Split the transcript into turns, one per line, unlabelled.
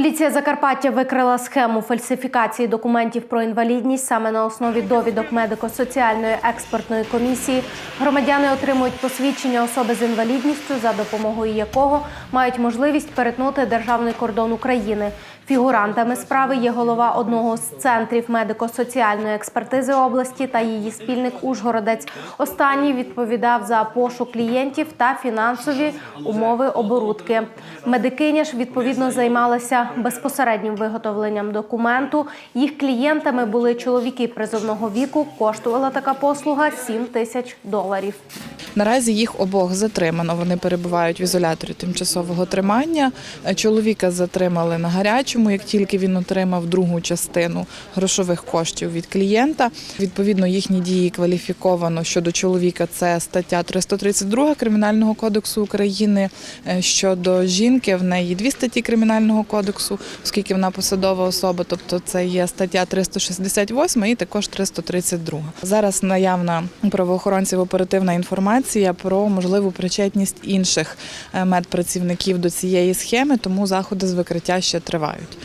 Поліція Закарпаття викрила схему фальсифікації документів про інвалідність саме на основі довідок медико-соціальної експертної комісії. Громадяни отримують посвідчення особи з інвалідністю, за допомогою якого мають можливість перетнути державний кордон України. Фігурантами справи є голова одного з центрів медико-соціальної експертизи області та її спільник Ужгородець. Останній відповідав за пошук клієнтів та фінансові умови оборудки. Медикиня ж відповідно займалася безпосереднім виготовленням документу. Їх клієнтами були чоловіки призовного віку. Коштувала така послуга 7 тисяч доларів.
Наразі їх обох затримано. Вони перебувають в ізоляторі тимчасового тримання. Е, Чоловіка затримали на гарячому, як тільки він отримав другу частину грошових коштів від клієнта. Відповідно, їхні дії кваліфіковано щодо чоловіка. Це стаття 332 Кримінального кодексу України. Е, Щодо жінки, в неї дві статті Кримінального кодексу, оскільки вона посадова особа, тобто це є стаття 368 і також 332. Зараз наявна правоохоронців оперативна інформація про можливу причетність інших е, медпрацівників до цієї схеми, тому заходи з викриття ще тривають.